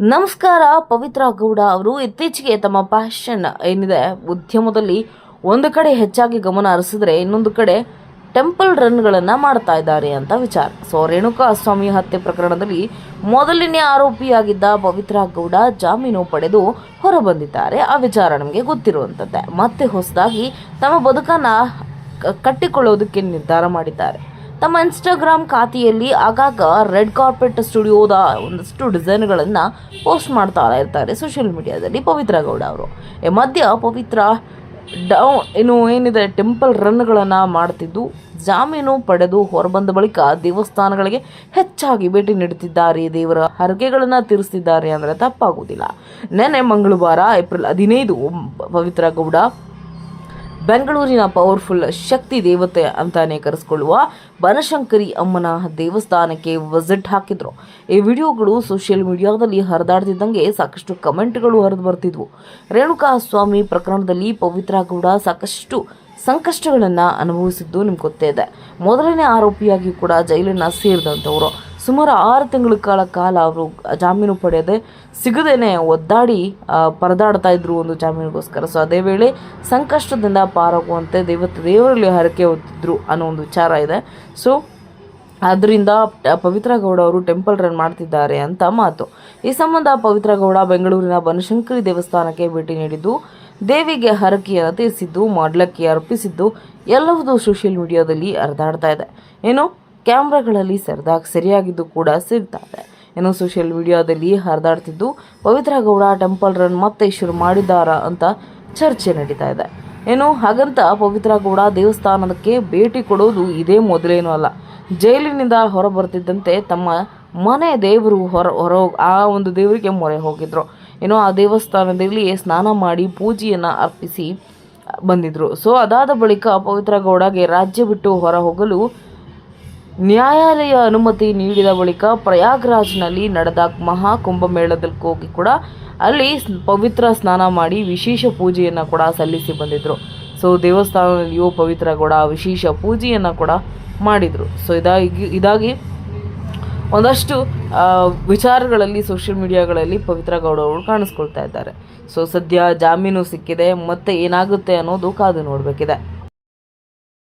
ನಮಸ್ಕಾರ, ಪವಿತ್ರ ಗೌಡ ಅವರು. ಇತ್ತೀಚೆಗೆ ತಮ್ಮ ಪ್ಯಾಷನ್ ಏನಿದೆ, ಉದ್ಯಮದಲ್ಲಿ ಒಂದು ಕಡೆ ಹೆಚ್ಚಾಗಿ ಗಮನ ಹರಿಸಿದ್ರೆ ಇನ್ನೊಂದು ಕಡೆ ಟೆಂಪಲ್ ರನ್ಗಳನ್ನು ಮಾಡ್ತಾ ಇದ್ದಾರೆ ಅಂತ ವಿಚಾರ. ಸೊ, ರೇಣುಕಾ ಸ್ವಾಮಿ ಹತ್ಯೆ ಪ್ರಕರಣದಲ್ಲಿ ಮೊದಲನೇ ಆರೋಪಿಯಾಗಿದ್ದ ಪವಿತ್ರ ಗೌಡ ಜಾಮೀನು ಪಡೆದು ಹೊರಬಂದಿದ್ದಾರೆ. ಆ ವಿಚಾರ ನಮಗೆ ಗೊತ್ತಿರುವಂಥದ್ದೇ ಮತ್ತೆ ಹೊಸದಾಗಿ ತಮ್ಮ ಬದುಕನ್ನು ಕಟ್ಟಿಕೊಳ್ಳೋದಕ್ಕೆ ನಿರ್ಧಾರ ಮಾಡಿದ್ದಾರೆ. ತಮ್ಮ ಇನ್ಸ್ಟಾಗ್ರಾಮ್ ಖಾತೆಯಲ್ಲಿ ಆಗಾಗ ರೆಡ್ ಕಾರ್ಪೆಟ್ ಸ್ಟುಡಿಯೋದ ಒಂದಷ್ಟು ಡಿಸೈನ್ಗಳನ್ನು ಪೋಸ್ಟ್ ಮಾಡ್ತಾ ಇರ್ತಾರೆ ಸೋಷಿಯಲ್ ಮೀಡಿಯಾದಲ್ಲಿ ಪವಿತ್ರ ಗೌಡ ಅವರು. ಈ ಮಧ್ಯ ಪವಿತ್ರ ಡೌ ಏನು ಏನಿದೆ, ಟೆಂಪಲ್ ರನ್ಗಳನ್ನು ಮಾಡ್ತಿದ್ದು. ಜಾಮೀನು ಪಡೆದು ಹೊರಬಂದ ಬಳಿಕ ದೇವಸ್ಥಾನಗಳಿಗೆ ಹೆಚ್ಚಾಗಿ ಭೇಟಿ ನೀಡುತ್ತಿದ್ದಾರೆ. ದೇವರ ಹರಕೆಗಳನ್ನು ತೀರಿಸ್ತಿದ್ದಾರೆ ಅಂದರೆ ತಪ್ಪಾಗುವುದಿಲ್ಲ. ನೆನ್ನೆ ಮಂಗಳವಾರ ಏಪ್ರಿಲ್ ಹದಿನೈದು, ಪವಿತ್ರ ಗೌಡ ಬೆಂಗಳೂರಿನ ಪವರ್ಫುಲ್ ಶಕ್ತಿ ದೇವತೆ ಅಂತಾನೆ ಕರೆಸ್ಕೊಳ್ಳುವ ಬನಶಂಕರಿ ಅಮ್ಮನ ದೇವಸ್ಥಾನಕ್ಕೆ ವಿಸಿಟ್ ಹಾಕಿದ್ರು. ಈ ವಿಡಿಯೋಗಳು ಸೋಷಿಯಲ್ ಮೀಡಿಯಾದಲ್ಲಿ ಹರಿದಾಡ್ತಿದ್ದಂಗೆ ಸಾಕಷ್ಟು ಕಮೆಂಟ್ಗಳು ಹರಿದು ಬರ್ತಿದ್ವು. ರೇಣುಕಾ ಸ್ವಾಮಿ ಪ್ರಕರಣದಲ್ಲಿ ಪವಿತ್ರ ಗೌಡ ಸಾಕಷ್ಟು ಸಂಕಷ್ಟಗಳನ್ನು ಅನುಭವಿಸಿದ್ದು ನಿಮ್ಗೆ ಗೊತ್ತೇ ಇದೆ. ಮೊದಲನೇ ಆರೋಪಿಯಾಗಿ ಕೂಡ ಜೈಲನ್ನು ಸೇರಿದಂಥವರು. ಸುಮಾರು ಆರು ತಿಂಗಳ ಕಾಲ ಕಾಲ ಅವರು ಜಾಮೀನು ಪಡೆಯದೆ ಸಿಗದೇನೆ ಒದ್ದಾಡಿ ಪರದಾಡ್ತಾ ಇದ್ರು ಒಂದು ಜಾಮೀನಿಗೋಸ್ಕರ. ಸೊ ಅದೇ ವೇಳೆ ಸಂಕಷ್ಟದಿಂದ ಪಾರಾಗುವಂತೆ ದೇವತೆ ದೇವರಲ್ಲಿ ಹರಕೆ ಹೊತ್ತಿದ್ರು ಅನ್ನೋ ಒಂದು ವಿಚಾರ ಇದೆ. ಸೊ ಆದ್ದರಿಂದ ಪವಿತ್ರ ಗೌಡ ಅವರು ಟೆಂಪಲ್ ರನ್ ಮಾಡ್ತಿದ್ದಾರೆ ಅಂತ ಮಾತು. ಈ ಸಂಬಂಧ ಪವಿತ್ರ ಗೌಡ ಬೆಂಗಳೂರಿನ ಬನಶಂಕರಿ ದೇವಸ್ಥಾನಕ್ಕೆ ಭೇಟಿ ನೀಡಿದ್ದು, ದೇವಿಗೆ ಹರಕೆಯನ್ನು ತೀರಿಸಿದ್ದು, ಮಾಡ್ಲಕ್ಕೆ ಅರ್ಪಿಸಿದ್ದು ಎಲ್ಲವೂ ಸೋಷಿಯಲ್ ಮೀಡಿಯಾದಲ್ಲಿ ಹರಿದಾಡ್ತಾ ಇದೆ. ಏನು? ಕ್ಯಾಮ್ರಾಗಳಲ್ಲಿ ಸರಿದಾಗ ಸರಿಯಾಗಿದ್ದು ಕೂಡ ಸಿಗ್ತಾ ಏನೋ ಏನು ಸೋಷಿಯಲ್ ಮೀಡಿಯಾದಲ್ಲಿ ಹರಿದಾಡ್ತಿದ್ದು ಪವಿತ್ರ ಗೌಡ ಟೆಂಪಲ್ ರನ್ ಮತ್ತೆ ಶುರು ಮಾಡಿದ್ದಾರಾ ಅಂತ ಚರ್ಚೆ ನಡೀತಾ ಇದೆ. ಏನು ಹಾಗಂತ ಪವಿತ್ರ ಗೌಡ ದೇವಸ್ಥಾನಕ್ಕೆ ಭೇಟಿ ಕೊಡೋದು ಇದೇ ಮೊದಲೇನೂ ಅಲ್ಲ. ಜೈಲಿನಿಂದ ಹೊರ ಬರ್ತಿದ್ದಂತೆ ತಮ್ಮ ಮನೆ ದೇವರು ಹೊರ ಹೊರ ಆ ಒಂದು ದೇವರಿಗೆ ಮೊರೆ ಹೋಗಿದ್ರು. ಏನೋ ಆ ದೇವಸ್ಥಾನದಲ್ಲಿ ಸ್ನಾನ ಮಾಡಿ ಪೂಜೆಯನ್ನು ಅರ್ಪಿಸಿ ಬಂದಿದ್ರು. ಸೊ ಅದಾದ ಬಳಿಕ ಪವಿತ್ರ ಗೌಡಗೆ ರಾಜ್ಯ ಬಿಟ್ಟು ಹೊರ ಹೋಗಲು ನ್ಯಾಯಾಲಯ ಅನುಮತಿ ನೀಡಿದ ಬಳಿಕ ಪ್ರಯಾಗ್ರಾಜ್ನಲ್ಲಿ ನಡೆದ ಮಹಾ ಕುಂಭಮೇಳದಲ್ಲಿ ಹೋಗಿ ಕೂಡ ಅಲ್ಲಿ ಪವಿತ್ರ ಸ್ನಾನ ಮಾಡಿ ವಿಶೇಷ ಪೂಜೆಯನ್ನು ಕೂಡ ಸಲ್ಲಿಸಿ ಬಂದಿದ್ದರು ಸೊ, ದೇವಸ್ಥಾನದಲ್ಲಿಯೂ ಪವಿತ್ರ ಗೌಡ ವಿಶೇಷ ಪೂಜೆಯನ್ನು ಕೂಡ ಮಾಡಿದರು. ಸೊ ಇದಾಗಿ ಇದಾಗಿ ಒಂದಷ್ಟು ವಿಚಾರಗಳಲ್ಲಿ, ಸೋಷಿಯಲ್ ಮೀಡಿಯಾಗಳಲ್ಲಿ ಪವಿತ್ರ ಗೌಡ ಅವರು ಕಾಣಿಸ್ಕೊಳ್ತಾ ಇದ್ದಾರೆ. ಸೊ, ಸದ್ಯ ಜಾಮೀನು ಸಿಕ್ಕಿದೆ, ಮತ್ತೆ ಏನಾಗುತ್ತೆ ಅನ್ನೋದು ಕಾದು ನೋಡಬೇಕಿದೆ.